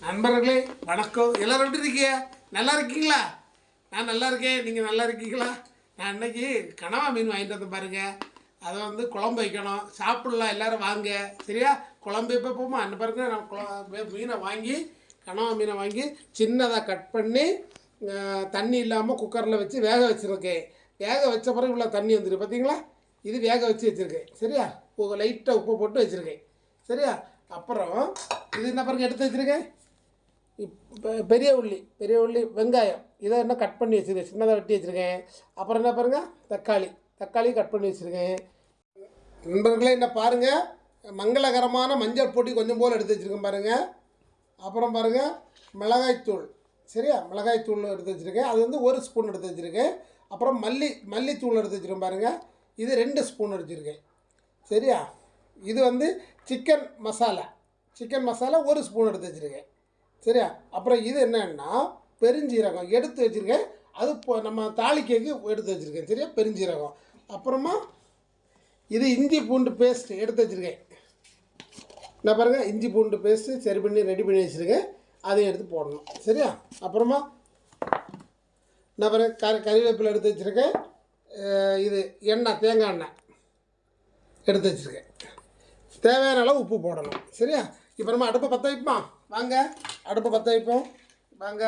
நண்பர்களே வணக்கம். எல்லோரும் எப்படி இருக்கீங்க? நல்லா இருக்கீங்களா? நான் நல்லா இருக்கேன். நீங்கள் நல்லா இருக்கீங்களா? நான் இன்றைக்கி கனவா மீன் வாங்கிட்டு வந்து பாருங்கள் அதை வந்து குழம்பு வைக்கணும். சாப்பிடலாம். எல்லோரும் வாங்க. சரியா? குழம்பு எப்போ போமா அந்த பாருங்க நான் குழ- மீனை வாங்கி கனவா மீனை வாங்கி சின்னதாக கட் பண்ணி தண்ணி இல்லாமல் குக்கரில் வச்சு வேக வச்சுருக்கேன். வேக வச்ச பிறகு இவ்வளோ தண்ணி வந்துருக்கு பார்த்தீங்களா இது வேக வச்சு வச்சுருக்கேன். சரியா? லைட்டாக உப்பு போட்டு வச்சுருக்கேன். சரியா? அப்புறம் இது என்ன பாருங்க எடுத்து வச்சுருக்கேன்? பெரிய உள்ளி பெரிய உள்ளி வெங்காயம். இதை என்ன கட் பண்ணி வச்சுருக்கேன்? சின்னதாக வெட்டி வச்சுருக்கேன். அப்புறம் என்ன பாருங்கள் தக்காளி. தக்காளி கட் பண்ணி வச்சுருக்கேன். நண்பர்களே என்ன பாருங்கள் மங்களகரமான மஞ்சள் பொடி கொஞ்சம் போல் எடுத்து வச்சுருக்கேன் பாருங்கள் அப்புறம் பாருங்கள் மிளகாய்த்தூள் சரியா? மிளகாய்த்தூள் எடுத்து வச்சுருக்கேன். அது வந்து ஒரு ஸ்பூன் எடுத்து வச்சுருக்கேன். அப்புறம் மல்லி மல்லித்தூள் எடுத்து வச்சுருக்கேன் பாருங்கள் இது ரெண்டு ஸ்பூன் எடுத்துருக்கேன் சரியா? இது வந்து சிக்கன் மசாலா சிக்கன் மசாலா ஒரு ஸ்பூன் எடுத்து வச்சுருக்கேன். சரியா? அப்புறம் இது என்னன்னா பெருஞ்சீரகம் எடுத்து வச்சுருக்கேன். அது இப்போ நம்ம தாளிக்கைக்கு எடுத்து வச்சுருக்கேன். சரியா? பெருஞ்சீரகம். அப்புறமா இது இஞ்சி பூண்டு பேஸ்ட் எடுத்து வச்சுருக்கேன். நான் பாருங்கள் இஞ்சி பூண்டு பேஸ்ட்டு சரி பண்ணி ரெடி பண்ணி வச்சுருக்கேன். அதையும் எடுத்து போடணும். சரியா? அப்புறமா நான் பாருங்க கறி கறிவேப்பில் எடுத்து வச்சுருக்கேன். இது எண்ணெய் தேங்காய் எண்ணெய் எடுத்து வச்சுருக்கேன். தேவையான அளவு உப்பு போடணும். சரியா? இப்போ நம்ம அடுப்பை பற்ற வைப்போமா? வாங்க அடுப்பை பற்ற வைப்போம். வாங்க.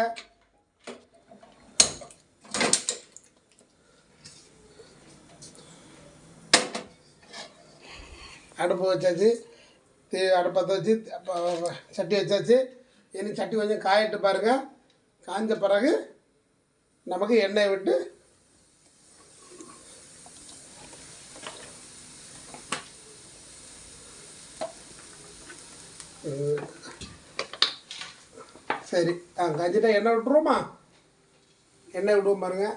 அடுப்பு வச்சாச்சு. தீ அடுப்பை பற்ற வச்சு சட்டி வச்சாச்சு. இனி சட்டி கொஞ்சம் காயிட்டு பாருங்கள் காய்ஞ்ச பிறகு நமக்கு எண்ணெய் விட்டு சரி ஆ காஞ்சிட்டா எண்ணெய் விட்டுருவோமா? எண்ணெய் விடுவோம் பாருங்க.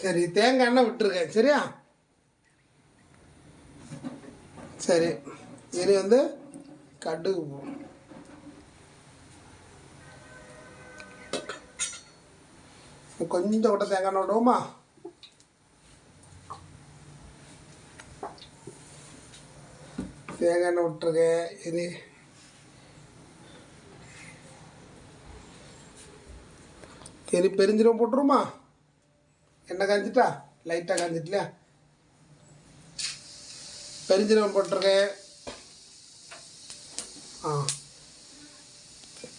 சரி தேங்காய் எண்ணெய் விட்டுருக்கேன் சரியா? சரி இனி வந்து கடுகு போடும் கொஞ்சம் கூட தேங்காய் எண்ணெய் விடுவோமா தேங்காய் எண்ணெய் விட்டுருக்கேன் இனி சரி பெருஞ்சீரகம் போட்டுருமா? எண்ணெய் காஞ்சிட்டா? லைட்டாக காஞ்சிட்டலையா பெருஞ்சீரகம் போட்டிருக்கேன் ஆ.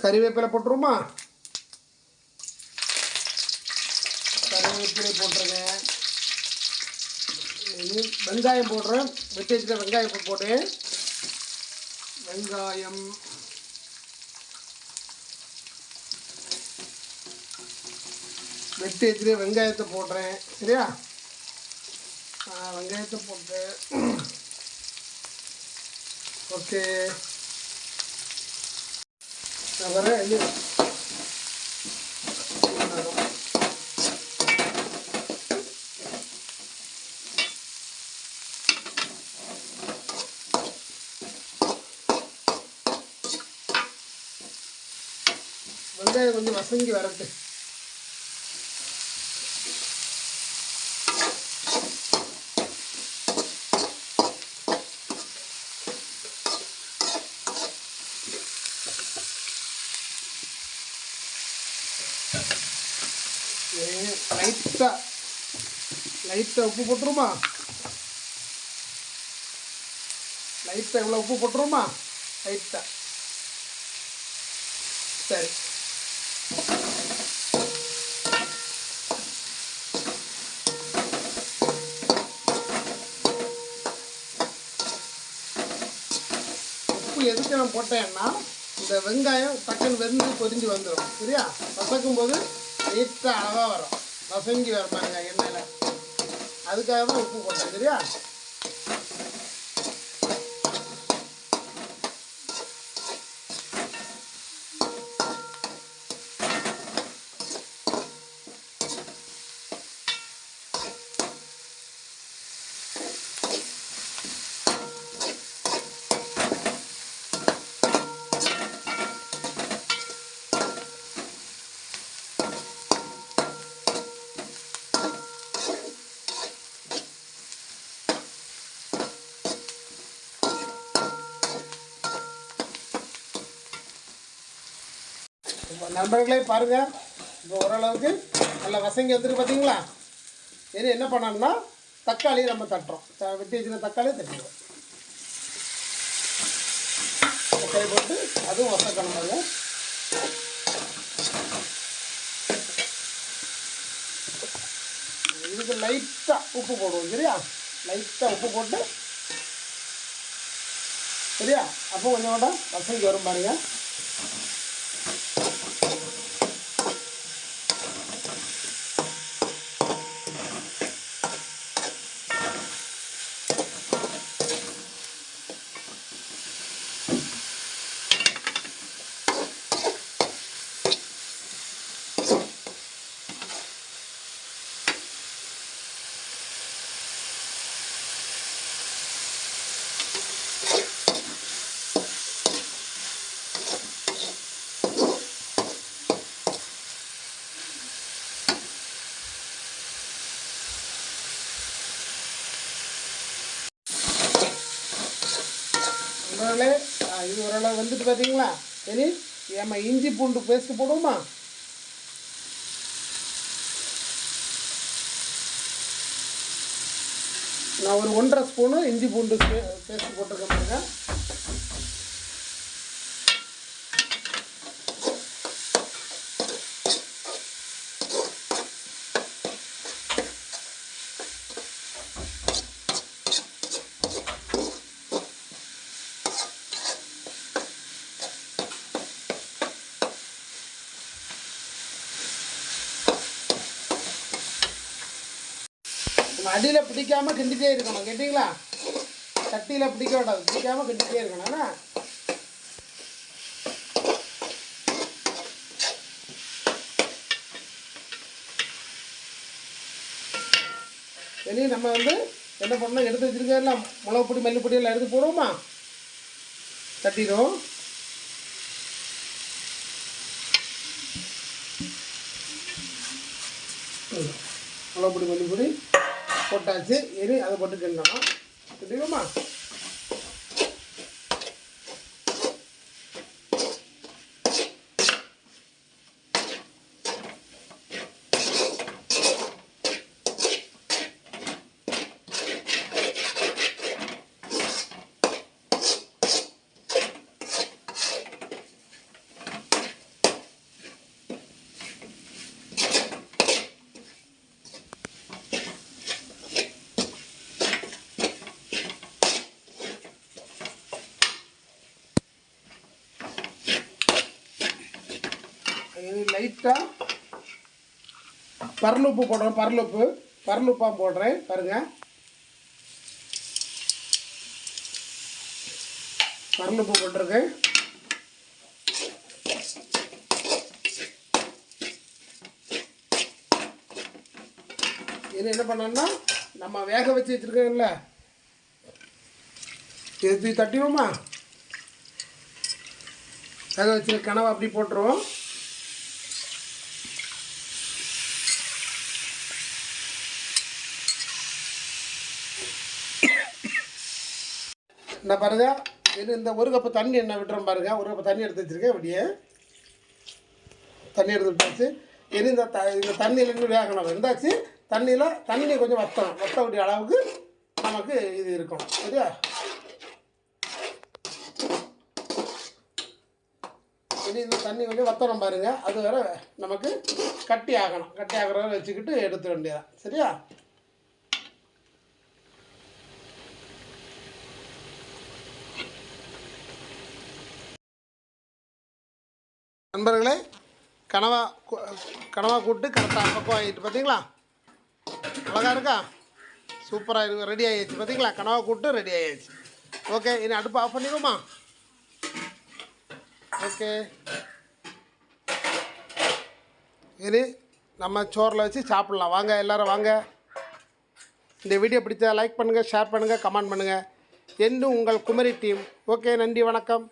கறிவேப்பிலை போட்டுருமா? கறிவேப்பிலை போட்டிருக்கேன் வெங்காயம் போடுறேன். வெட்டி வச்சுட்டு வெங்காயம் இப்போ போட்டேன் வெங்காயம். வெட்டி வச்சுட்டு வெங்காயத்தை போடுறேன் சரியா? வெங்காயத்தை போட்டு. ஓகே நான் இல்லையா இது வரட்டு லைட்டாக லைட்டாக உப்பு போட்டுருமா? லைட்டாக இவ்வளோ உப்பு போட்டுருமா? லைட்டாக சரி. உப்பு எதுக்கு நான் போட்டேன்னா இந்த வெங்காயம் டக்குன்னு வெந்து பொரிஞ்சு வந்துடும் சரியா? வசக்கும் போது நீட்டாக அளவாக வரும். வசங்கி வரப்பாங்க பாருங்க எண்ணெயில். அதுக்காக தான் உப்பு போட்டேன். சரியா? நண்பர்களே பாருங்கள் இப்போ ஓரளவுக்கு நல்லா வசங்கி வந்துட்டு பார்த்தீங்களா இது என்ன பண்ணணும்னா தக்காளி நம்ம தட்டுறோம். வெட்டி வச்சுருக்க தக்காளி தட்டிடுவோம். தக்காளி போட்டு அதுவும் வசக்கணும் பாருங்க. இதுக்கு லைட்டாக உப்பு போடுவோம் சரியா? லைட்டாக உப்பு போட்டு சரியா? அப்போ கொஞ்சம் கூட வசங்கி வரும் பாருங்க நண்பர்களே ஆ, இது ஓரளவு வந்துட்டு பார்த்தீங்களா சரி ஏமா இஞ்சி பூண்டு பேஸ்ட் போடுவோமா? நான் ஒரு ஒன்றரை ஸ்பூனு இஞ்சி பூண்டு பேஸ்ட் போட்டிருக்கேன் பாருங்க. அடியில் பிடிக்காம கிண்டிட்டே இருக்கணும் கேட்டிங்களா? சட்டியில் பிடிக்க விடாது பிடிக்காம கிண்டிட்டே இருக்கணும் என்ன? வெளியே நம்ம வந்து என்ன பண்ணணும்? எடுத்து வச்சுருக்கலாம் மிளகு பொடி மல்லிப்பொடி எல்லாம் எடுத்து போடுவோமா? தட்டிடும் மிளகு பொடி மல்லிப்பொடி போட்டாச்சு. எரி அதை போட்டு கிண்டணும். தெரியுமா இது லைட்டாக பரலுப்பு போடுறேன் பரலுப்பு பரலுப்பாக போடுறேன் பாருங்கள் பரலுப்பு போட்டிருக்கேன். இது என்ன பண்ணோம்னா நம்ம வேக வச்சு வச்சுருக்கோம்ல. இது தட்டிடுவோமா? வேக வச்சுருக்க கனவை அப்படி போட்டுருவோம். நான் பாருங்க இது இந்த ஒரு கப்பு தண்ணி என்ன விட்டுறோம் பாருங்க. ஒரு கப்பு தண்ணி எடுத்து வச்சுருக்கேன் இப்படியே. தண்ணி எடுத்து விட்டாச்சு. இது இந்த த இந்த தண்ணியில் இன்னும் வேகணும் இருந்தாச்சு தண்ணியில் தண்ணி கொஞ்சம் வத்தணும் வத்தக்கூடிய அளவுக்கு நமக்கு இது இருக்கும். சரியா? இனி இந்த தண்ணி கொஞ்சம் வத்தணும் பாருங்கள் அது வரை நமக்கு கட்டி ஆகணும். கட்டி ஆகிற வச்சுக்கிட்டு எடுத்துட வேண்டியதான் சரியா? நண்பர்களே கனவா கனவாக கனவா கரெக்டாக பக்கம் ஆகிட்டு பார்த்தீங்களா அழகாக இருக்கா? சூப்பராக இருக்கு ரெடி ஆகிடுச்சு பார்த்தீங்களா கனவா கூப்பிட்டு ரெடி ஆகிடுச்சு ஓகே இனி அடுப்பு ஆஃப் பண்ணிடுவோமா? ஓகே இனி நம்ம சோறில் வச்சு சாப்பிட்லாம். வாங்க எல்லாரும் வாங்க. இந்த வீடியோ பிடிச்சா லைக் பண்ணுங்கள் ஷேர் பண்ணுங்கள் கமெண்ட் பண்ணுங்கள் என்னும் உங்கள் குமரி டீம் ஓகே நன்றி வணக்கம்.